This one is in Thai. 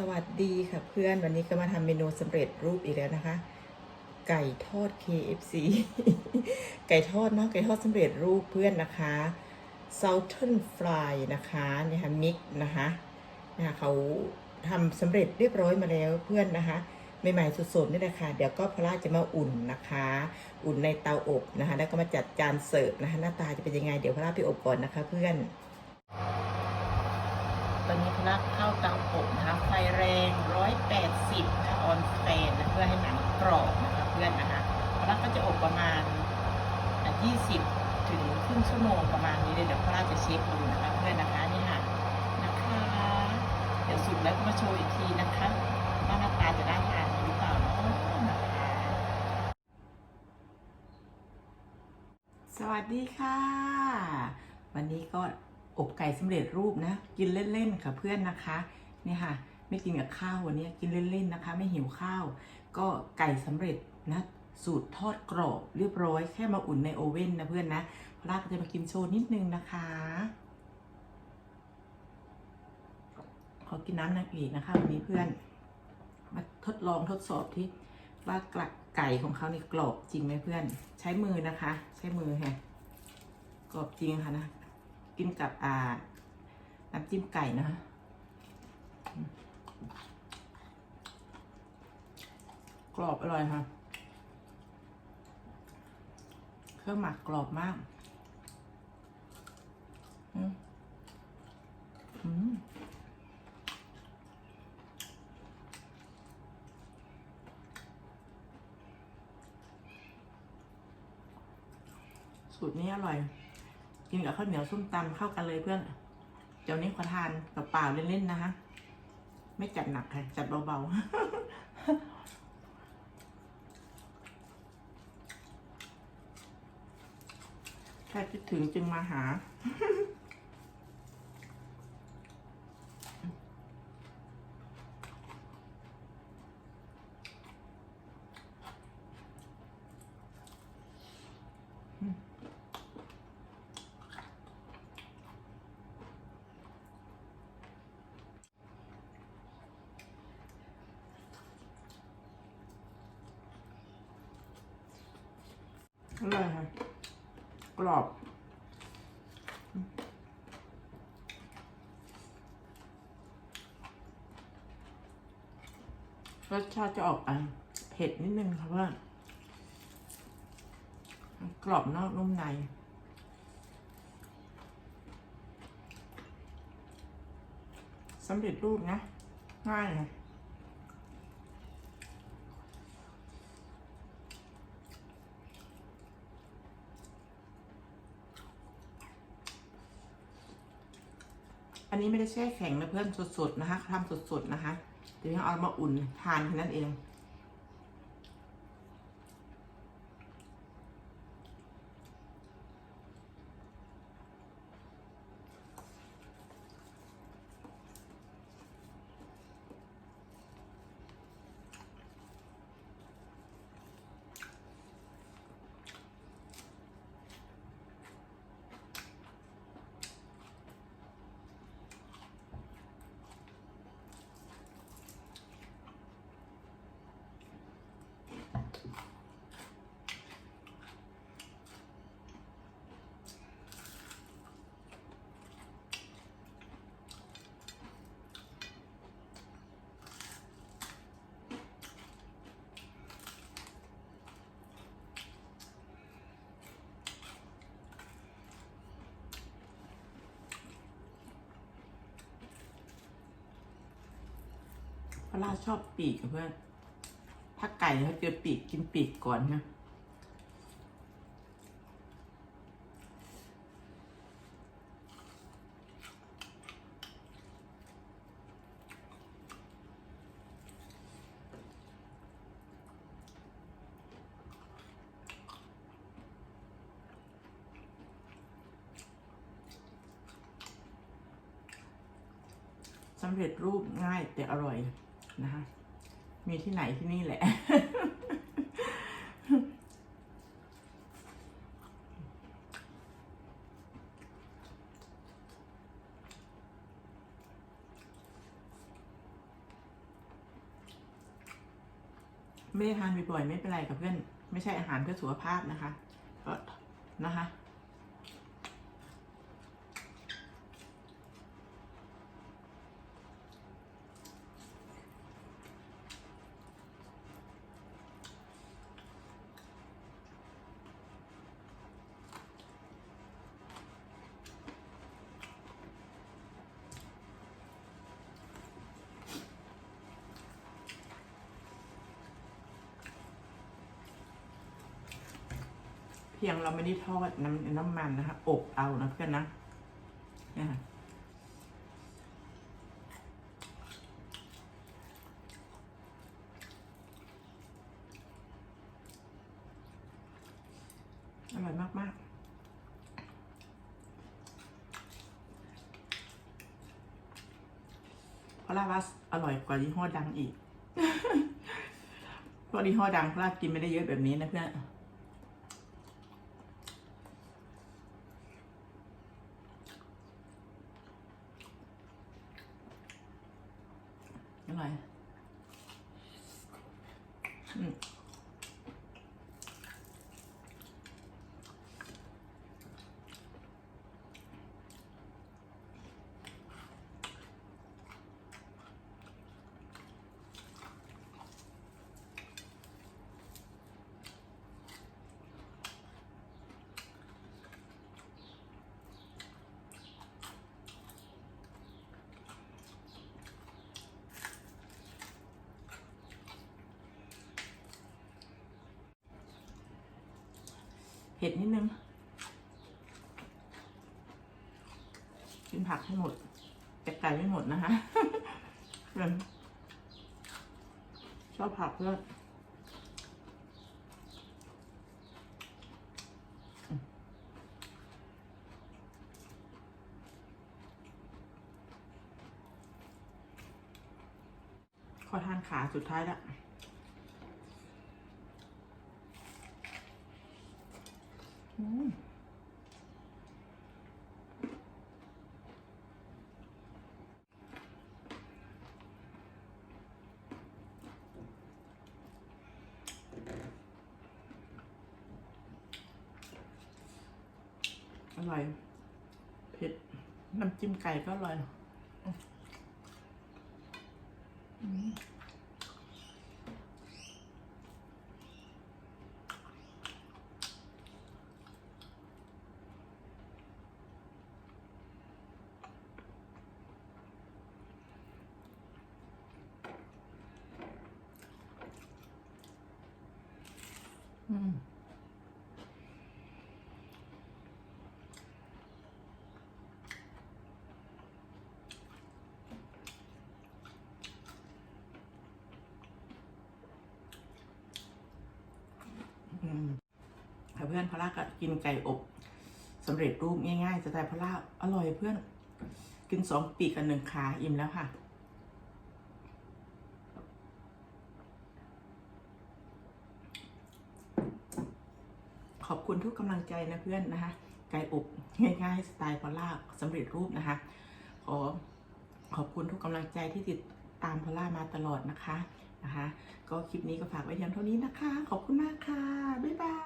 สวัสดีค่ะเพื่อนวันนี้ก็มาทำเมนูสำเร็จรูปอีกแล้วนะคะ ไก่ทอด KFC ไก่ทอดเนาะไก่ทอดสำเร็จรูปเพื่อนนะคะ Southern Fry นะคะนี่ค่ะมิกนะคะนะคะเขาทำสำเร็จเรียบร้อยมาแล้วเพื่อนนะคะใหม่ๆสดๆนี่แหละค่ะเดี๋ยวก็พลาจะมาอุ่นนะคะ อุ่นในเตาอบนะคะ แล้วก็มาจัดจานเสิร์ฟนะคะ หน้าตาจะเป็นยังไง เดี๋ยวพลาไปอบก่อนนะคะเพื่อน นักเข้าเตาอบนะคะไฟแรง180นะคะออนเฟนนะเพื่อให้หนังกรอบนะคะเพื่อนนะคะพนักก็จะอบประมาณอะ20ถึงครึ่งชั่วโมงประมาณนี้เลยเดี๋ยวพระจะเช็คดูนะคะเพื่อนนะคะนี่ค่ะนะคะ เดี๋ยวสุกแล้วก็มาโชว์อีกทีนะคะว่าหน้าตาจะได้ทานหรือเปล่าเนาะสวัสดีค่ะ วันนี้ก็ อบไก่สำเร็จรูปนะ กินเล่นๆค่ะเพื่อนนะคะเนี่ยค่ะ ไม่กินกับข้าววันนี้กินเล่นๆนะคะ ไม่หิวข้าว ก็ไก่สำเร็จนะสูตรทอดกรอบเรียบร้อยแค่มาอุ่นในโอเว่นนะเพื่อนนะพลาก็จะมากินโชว์นิดนึงนะคะขอกินน้ำน้ำอีกนะคะวันนี้เพื่อน มาทดลองทดสอบที่ว่ากระไก่ของเขานี่กรอบจริงไหมเพื่อน ใช้มือนะคะ ใช้มือค่ะกรอบจริงค่ะนะ กินกับอ่าน้ำจิ้มไก่นะคะกรอบอร่อยค่ะ เครื่องหมักกรอบมาก อืมสูตรนี้อร่อย กินกับข้าวเหนียวส้มตำเข้ากันเลยเพื่อน เดี๋ยวนี้ขอทานกับเปล่าเล่นๆนะคะ ไม่จัดหนักค่ะ จัดเบาๆแค่คิดถึงจึงมาหา อร่อยค่ะ กรอบ รสชาติจะออกอะเผ็ดนิดนึงค่ะว่ากรอบนอกนุ่มในสำเร็จรูปนะ ง่ายค่ะ อันนี้ไม่ได้แช่แข็งนะเพื่อนสดๆนะคะทำสดๆนะคะเดี๋ยวเอามาอุ่นทานแค่นั้นเอง พราชอบปีกเพื่อน ถ้าไก่เขาเจอปีกกินปีกก่อนนะสำเร็จรูปง่ายแต่อร่อย นะคะ มีที่ไหนที่นี่แหละ ไม่ทานบ่อยๆไม่เป็นไรกับเพื่อน ไม่ใช่อาหารเพื่อสุขภาพนะคะก็นะคะ เพียงเราไม่ได้ทอดน้ำน้ำมันนะคะ อบเอานะเพื่อนนะนี่ค่ะอร่อยมากๆเพราะลาว่าอร่อยกว่ายี่ห้อดังอีก เพราะยี่ห้อดังพลากินไม่ได้เยอะแบบนี้นะเพื่อน อร่อย ผ็ดนิดนึง กินผักให้หมดแต่ไก่ไม่หมดนะคะเื่อนชอบผักเพื่อนอืมขอทานขาสุดท้ายละ อร่อยเผ็ดน้ำจิ้มไก่ก็อร่อยอืม ค่ะเพื่อนพอล่าก็กินไก่อบสำเร็จรูปง่ายๆสไตล์พอล่าอร่อยเพื่อน กินสองปีกกับหนึ่งขาอิ่มแล้วค่ะ ขอบคุณทุกกำลังใจนะเพื่อนนะคะ ไก่อบง่ายๆสไตล์พอล่าสำเร็จรูปนะคะ ขอขอบคุณทุกกำลังใจที่ติดตามพอล่ามาตลอดนะคะนะคะ ก็คลิปนี้ก็ฝากไว้เพียงเท่านี้นะคะ ขอบคุณมากค่ะ บ๊ายบาย